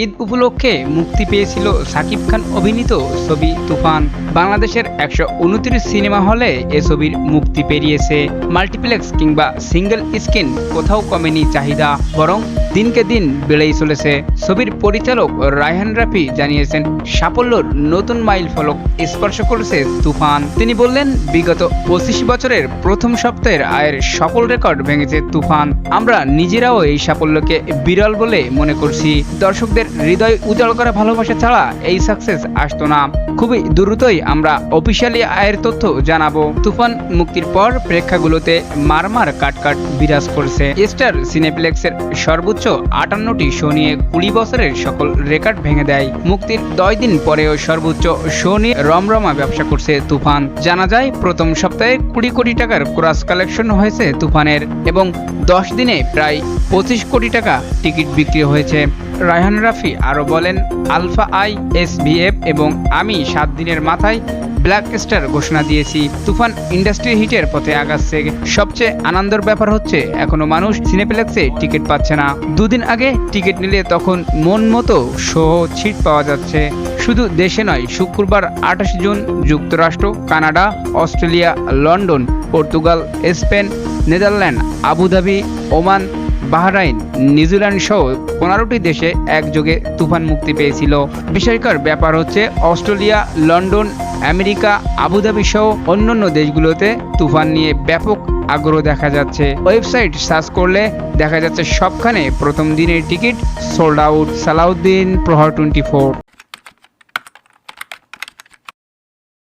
ঈদ উপলক্ষে মুক্তি পেয়েছিল সাকিব খান অভিনীত ছবি তুফান। বাংলাদেশের একশো উনত্রিশ সিনেমা হলে এ ছবির মুক্তি পেরিয়েছে। মাল্টিপ্লেক্স কিংবা সিঙ্গেল স্ক্রিন কোথাও কমেনি চাহিদা, বরং দিনকে দিন বেড়েই চলেছে। ছবির পরিচালক রায়হান রাফি জানিয়েছেন, সাফল্যর নতুন মাইল ফলক স্পর্শ করেছে তুফান। তিনি বললেন, বিগত পঁচিশ বছরের প্রথম সপ্তাহের আয়ের সকল রেকর্ড ভেঙেছে তুফান। আমরা নিজেরাও এই সাফল্যকে বিরল বলে মনে করছি। দর্শকদের হৃদয় উজ্জ্বল করা ভালোবাসা ছাড়া এই সাকসেস আসতো না। খুবই দ্রুতই আমরা অফিসিয়ালি আয়ের তথ্য জানাব। তুফান মুক্তির পর প্রেক্ষাগুলোতে মারমার কাটকাট বিরাজ করছে। স্টার সিনেপ্লেক্সের সর্বোচ্চ আটান্নটি শো নিয়ে কুড়ি বছরের সকল রেকর্ড ভেঙে দেয়। মুক্তির দশ দিন পরেও সর্বোচ্চ শো নিয়ে রমরমা ব্যবসা করছে তুফান। জানা যায়, প্রথম সপ্তাহে কুড়ি কোটি টাকার ক্রস কালেকশন হয়েছে তুফানের এবং দশ দিনে প্রায় পঁচিশ কোটি টাকা টিকিট বিক্রি হয়েছে। রায়হান রাফি আরও বলেন, আলফা আই এস এবং আমি সাত দিনের মাথায় ব্ল্যাক স্টার ঘোষণা দিয়েছি। তুফান ইন্ডাস্ট্রি হিটের পথে আগাচ্ছে। সবচেয়ে আনন্দের ব্যাপার হচ্ছে, এখনও মানুষ সিনেপ্লেক্সে টিকিট পাচ্ছে না। দুদিন আগে টিকিট নিলে তখন মন মতো সহ ছিট পাওয়া যাচ্ছে। শুধু দেশে নয়, শুক্রবার আঠাশ জুন যুক্তরাষ্ট্র, Canada, Australia, London, Portugal, Spain, Netherland, Abu Dhabi, Oman Bahrain, New Zealand সহ পনেরোটি দেশে একযোগে তুফান মুক্তি পেয়েছিল। বিষয়কর ব্যাপার হচ্ছে, অস্ট্রেলিয়া, লন্ডন, আমেরিকা, আবুধাবি সহ অন্যান্য দেশগুলোতে তুফান নিয়ে ব্যাপক আগ্রহ দেখা যাচ্ছে। ওয়েবসাইট সার্চ করলে দেখা যাচ্ছে, সবখানে প্রথম দিনের টিকিট, সোল্ড আউট সালাউদ্দিন প্রহর টোয়েন্টি ফোর।